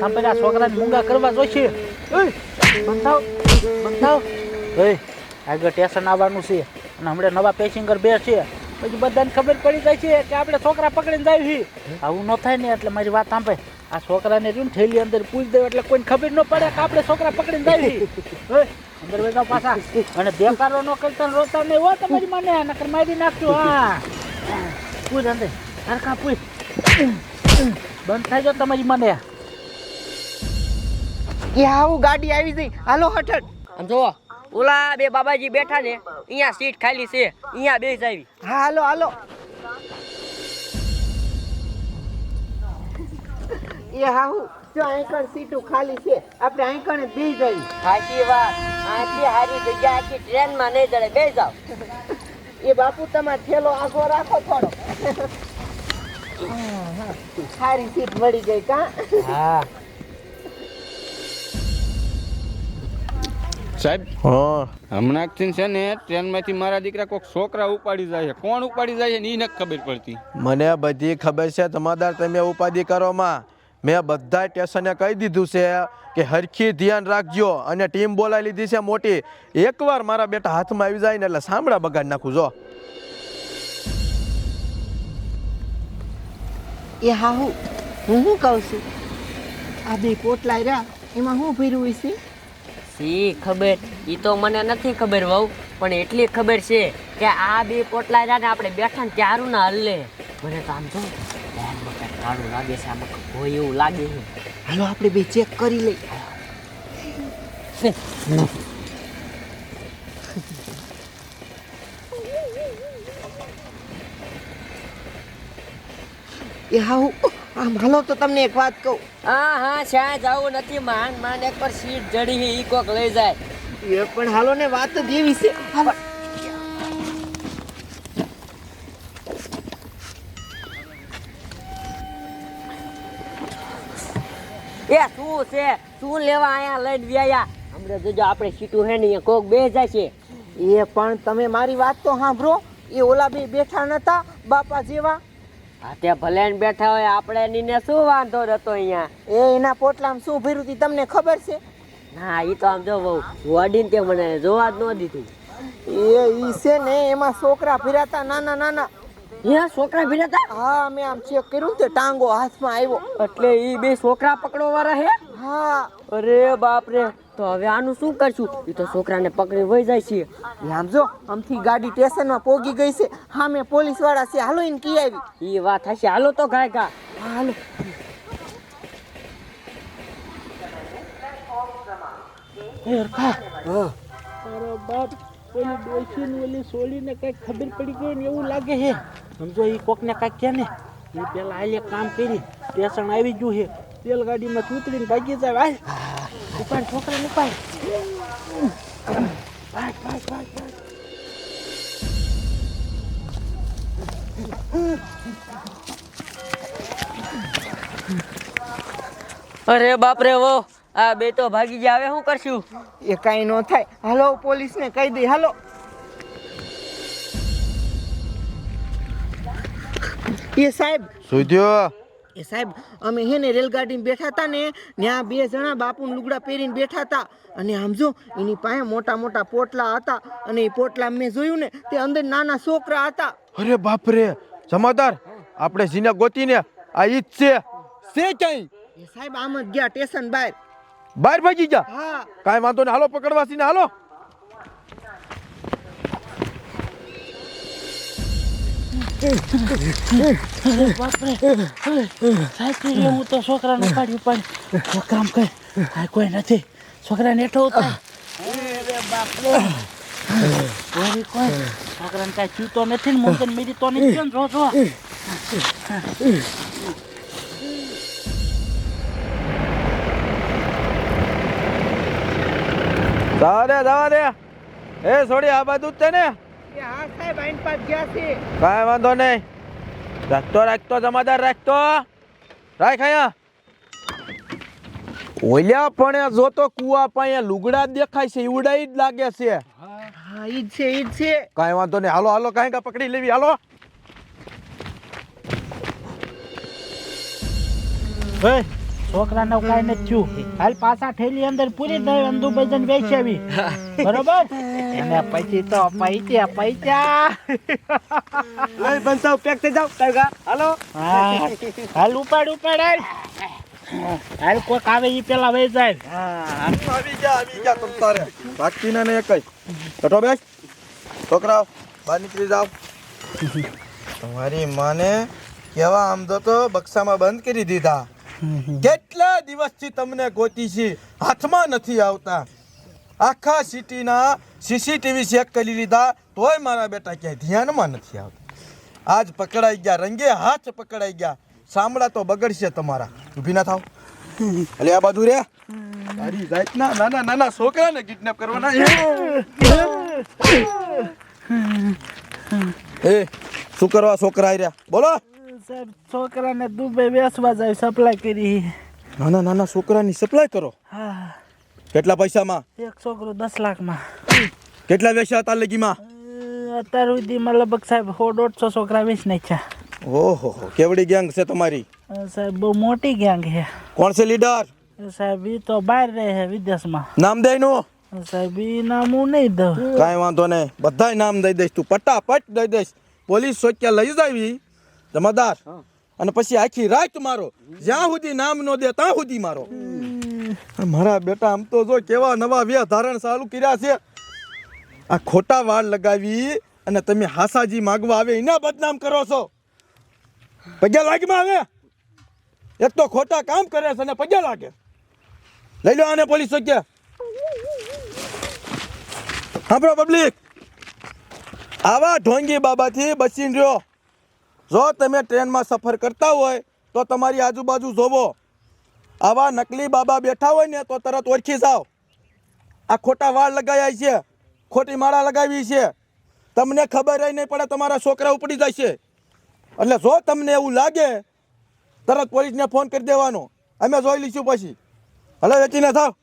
સાંભળે આ છોકરાને મૂંગા કરવા જોઈશે આગળ સ્ટેશન આવવાનું છે અને હમણાં નવા પેસેન્જર બે છે. પછી બધાને ખબર પડી જાય છે કે આપણે છોકરા પકડીને જાય છે આવું ન થાય ને એટલે મારી વાત સાંભળે. આ છોકરાને રહ્યું થેલી અંદર પૂછ દેવ એટલે કોઈને ખબર ન પડે કે આપણે છોકરા પકડીને જાય છે અંદર બેઠા પાછા. અને દેખાડો ન કરતા રોતા નહીં હો તમારી મને, નકર મારી નાખજો, હા. પૂછ અંદર. સરખા પૂછ. બંધ થાય જો તમારી મને. આવું ગાડી આવી ગઈ હાલો હઠટ જો ઓલા બે બાબાજી બેઠા ને અહીંયા સીટ ખાલી છે અહીંયા બેસ આવી. હા હાલો હાલો. એ હાહુ જો આંકણ સીટું ખાલી છે આપણે આંકણે બેસી જઈ સાચી વાત. આટલી સારી જગ્યા આખી ટ્રેનમાં નહીં જડે બે જાવ એ બાપુ તમાર થેલો આખો રાખો થોડો. સારી સીટ મળી ગઈ કા? હા. સાહેબ? હમણાં હમણાંથી છે ને ટ્રેનમાંથી મારા દીકરા કોઈક છોકરા ઉપાડી જાય છે. કોણ ઉપાડી જાય છે ને એ નથી ખબર પડતી. મને બધી ખબર છે તમાદાર તમે ઉપાધિ કરોમાં મેં. બધા સ્ટેશને કહી દીધું છે કે હરખી ધ્યાન રાખજો અને ટીમ બોલાવી લીધી છે મોટી. એકવાર મારા બેટા હાથમાં આવી જાય ને એટલે સાંભળા બગાડ નાખું જો. એ હા હું શું કહું છું? આ બે પોટલા રહ્યા એમાં શું ભર્યું છે? સી ખબર. એ તો મને નથી ખબર વહુ, પણ એટલી ખબર છે કે આ બે પોટલા જાને આપણે બેઠા ને ત્યારું ના હલ્લે મને તો આમ જો કાળું લાગે છે, આમ હોય એવું લાગે છે. હાલો, આપણે બે ચેક કરી લઈ એ હાહુ આમ હાલો તો તમને એક વાત કહું. હા હા શ્યાં જવું નથી. માંડ માંડ એક પર સીટ જડી ઈ કોક લઈ જાય. એ પણ હાલો ને વાત જ એવી છે. હાલો. એ શું છે? શું લેવા અહીંયા લઈને વ્યાયા હમણાં જોજો આપણે સીટું હે ને કોક બે જાય છે એ પણ તમે મારી વાત તો સાંભળો. એ ઓલા બે બેઠા નતા બાપા જેવા. તે ભલે બેઠા હોય આપણે નીને શું વાંધો હતો અહીંયા? એ એના પોટલામાં શું ભર્યું તી તમને ખબર છે? ના એ તો આમ જો બહુ વડીને તે મને જોવા જ ન દીધું. એ ઈ છે ને એમાં છોકરા ભીરાતા નાના નાના. યા છોકરા ભીરાતા? હા મેં આમ ચેક કર્યું તે ટાંગો હાથમાં આવ્યો. એટલે ઈ બે છોકરા પકડવા વાળા હે? હા. અરે બાપ રે તો હવે આનું શું કરશું? એ તો છોકરાને પકડી વહી જાય છે. એ આમ જો આમથી ગાડી સ્ટેશનમાં પોગી ગઈ છે. હા મેં પોલીસવાળા છે. હાલો એને કી આવી. એ વાત હશે. હાલો તો ગાય ગા. હા. હાલો તારો બાપ ઓલી ડોસી ને ઓલી સોળીને કંઈક ખબર પડી ગઈ ને એવું લાગે છે સમજો એ કોકને કાંઈક કે ને. એ પેલા આલે કામ કરી. સ્ટેશન આવી ગયું છે તેલ ગાડીમાં ઉતરીને ભાગી જાય. હાલ. ઉપાડ છોકરાને ઉપાડ. ભાગ ભાગ ભાગ ભાગ અરે બાપ રે વો આ બે તો ભાગી ગયા હવે શું કરશું? એ કાંઈ ન થાય. હાલો પોલીસને કહી દઈ હાલો. એ સાહેબ સુધ્યો એ સાહેબ અમે હે ને રેલગાડીમાં બેઠા હતા ને ત્યાં બે જણા બાપુને લુગડા પહેરીને બેઠા હતા. અને આમ જો એની પાસે મોટા મોટા પોટલા હતા. અને એ પોટલા મેં જોયું ને તે અંદર નાના છોકરા હતા. અરે બાપ રે જમાદાર આપણે જીને ગોતીને આ ઈ જ છે. છે ક્યાંય? એ સાહેબ આમ જ ગયા સ્ટેશન બહાર. બહાર ભાગી જા હા. કાંઈ વાંધો ને હાલો પકડવા ને હાલો. સાચી હું તો છોકરાને પાડી પાડી છોકરામ કર આ કોઈ નથી છોકરાને હેઠો અરે બાપરે કોઈ કોઈ છોકરાને કાંઈ ચૂતો નથી ને મોંઘન મીરી તો નથી કેમ જો જો જવા દે જવા દે. એ છોડી આ બાજુ જ છે ને. કાંઈ વાંધો નહીં. રાખતો રાખતો જમાદાર રાખતો. રાખ અહીંયા. ઓલ્યા પણ એ જો તો કુવા પાસે લુગડા દેખાય છે ઈવડાઈ જ લાગે છે. હા ઈ જ છે ઈ છે. કાંઈ વાંધો નહીં. હાલો હાલો કાંઈ કા પકડી લેવી. હાલો. હે? છોકરાને કાંઈ નથી થયું. હાલ પાછા ઠેલી અંદર પૂરી દઈ અંધુ ભજન વેચાવી બરોબર? અને પછી તો પૈચા પૈચા લઈ બનતા પેક થઈ જાવ. ટાઈગા હાલો. હા, હાલ ઉપાડ ઉપાડ હાલ. હાલ કોક આવે ઈ પેલા વહી જાય. આવી જા આવી જા તમ તારે. બાકી ને એક બેઠો બેસ. છોકરાઓ બહાર નીકળી જાવ તમારી માને કેવા આમ તો તો બક્સામાં બંધ કરી દીધા. કેટલા દિવસથી તમને ગોતી છે હાથમાં નથી આવતા. આખા સિટીના સીસીટીવી ચેક કરી લીધા તોય મારા બેટા ક્યાંય ધ્યાનમાં નથી આવતા. આજ પકડાઈ ગયા રંગે હાથ પકડાઈ ગયા. સાંભળા તો બગડશે તમારા. ઊભી ના થાવ. એટલે આ બાજુ રે. તારી જાતના નાના નાના છોકરાને કિડનેપ કરવાના. એ. શું કરવા છોકરા રહ્યા બોલો. સાહેબ છોકરાને દુબઈ વેચવા જાય સપ્લાય કરી. નાના નાના છોકરાની સપ્લાય કરો. હા. કેટલા પૈસામાં? એક છોકરો દસ લાખમાં. કેટલા વેચ્યા હતા લગીમાં? અત્યાર સુધીમાં લગભગ સાહેબ સો દોઢસો છોકરા વેચ નાખ્યા. ઓહો કેવડી ગેંગ છે તમારી? સાહેબ બહુ મોટી ગેંગ છે. કોણ છે લીડર સાહેબ ઈ તો બહાર રહે છે વિદેશમાં. નામ દઈ નું સાહેબ ઈ નામ હું નહીં દઉં. કાંઈ વાંધો નહીં. બધાય નામ દઈ દઈશ તું. પટાપટ દઈ દઈશ. પોલીસ સોચ્યા લઈ જાવી જમાદાર અને પછી આખી રાત મારો. જ્યાં સુધી નામ નો દે ત્યાં સુધી મારો. મારા બેટા આમ તો જો કેવા નવા વ્ય ધારણ ચાલુ કર્યા છે. આ ખોટા વાળ લગાવી અને તમે હાસાજી માગવા આવે એના બદનામ કરો છો. પગ્યા લાગમાં આવે? એક તો ખોટા કામ કરે છે અને પગ્યા લાગે. લઈ લો આને પોલીસ સોચ્યા સાંભળો પબ્લિક. આવા ઢોંગી બાબાથી બચીને રહ્યો. જો તમે ટ્રેનમાં સફર કરતા હોય, તો તમારી આજુબાજુ જોવો. આવા નકલી બાબા બેઠા હોય ને, તો તરત ઓળખી જાઓ. આ ખોટા વાળ લગાવ્યા છે, ખોટી માળા લગાવી છે. તમને ખબર નહીં પડે, તમારા છોકરા ઉપડી જશે. એટલે જો તમને એવું લાગે, તરત પોલીસને ફોન કરી દેવાનો. અમે જોઈ લઈશું પછી. હલો, વેચીને થાવ